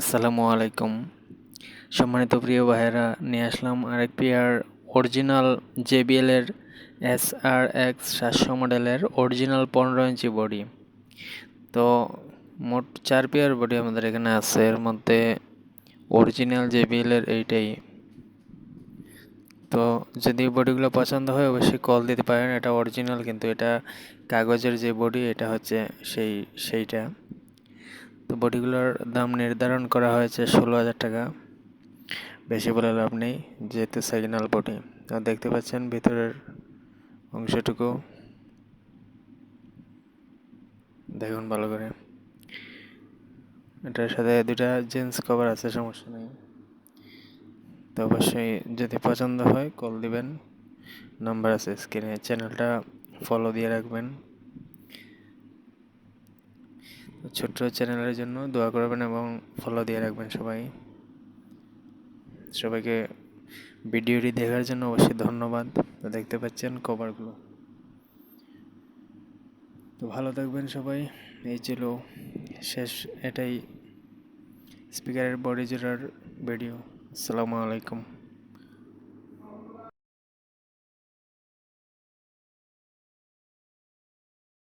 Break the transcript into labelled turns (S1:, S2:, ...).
S1: আসসালামু আলাইকুম। সম্মানিত প্রিয় ভাইয়েরা, নিয়ে আসলাম আরেক পেয়ার অরিজিনাল জেবিএল এর এস আর এক্স সাতশো মডেলের অরিজিনাল পনেরো ইঞ্চি বডি। তো মোট চার পেয়ার বডি আমাদের এখানে আছে, এর মধ্যে অরিজিনাল জেবিএল এর এইটাই। তো যদি বডিগুলো পছন্দ হয় অবশ্যই কল দিতে পারেন, এটা অরিজিনাল কিন্তু এটা কাগজের যে বডি, এটা হচ্ছে সেই, সেইটা। তো বডিগুলোর দাম নির্ধারণ করা হয়েছে ষোলো হাজার টাকা। বেশি বলে লাভ নেই, যেহেতু সিগনাল বডি তো দেখতে পাচ্ছেন ভিতরের অংশটুকু। দেখুন ভালো করে। এটার সাথে দুটা জিন্স কভার আছে, সমস্যা নেই। তো অবশ্যই যদি পছন্দ হয় কল দিবেন। নাম্বার আছে স্ক্রিনে চ্যানেলটা ফলো দিয়ে রাখবেন। ছোট্ট চ্যানেলের জন্য দোয়া করবেন এবং ফলো দিয়ে রাখবেন সবাই। সবাইকে ভিডিওটি দেখার জন্য অবশ্যই ধন্যবাদ। তো দেখতে পাচ্ছেন কভারগুলো তো ভালো থাকবেন সবাই। এই ছিল শেষ এটাই স্পিকারের বডি জোড়ার ভিডিও আসসালামু আলাইকুম।